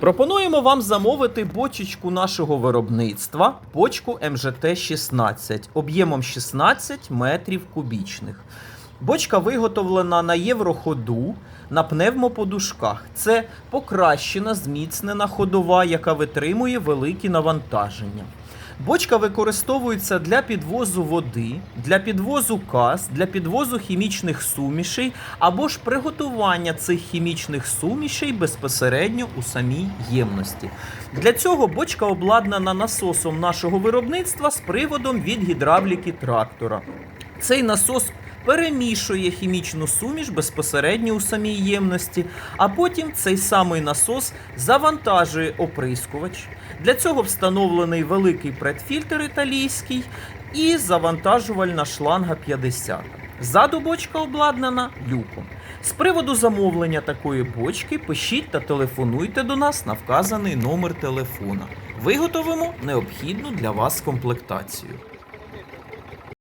Пропонуємо вам замовити бочечку нашого виробництва, бочку МЖТ-16 об'ємом 16 метрів кубічних. Бочка виготовлена на євроходу на пневмоподушках. Це покращена, зміцнена ходова, яка витримує великі навантаження. Бочка використовується для підвозу води, для підвозу каз, для підвозу хімічних сумішей або ж приготування цих хімічних сумішей безпосередньо у самій ємності. Для цього бочка обладнана насосом нашого виробництва з приводом від гідравліки трактора. Цей насос перемішує хімічну суміш безпосередньо у самій ємності, а потім цей самий насос завантажує оприскувач. Для цього встановлений великий предфільтр італійський і завантажувальна шланга 50. Ззаду бочка обладнана люком. З приводу замовлення такої бочки пишіть та телефонуйте до нас на вказаний номер телефона. Виготовимо необхідну для вас комплектацію.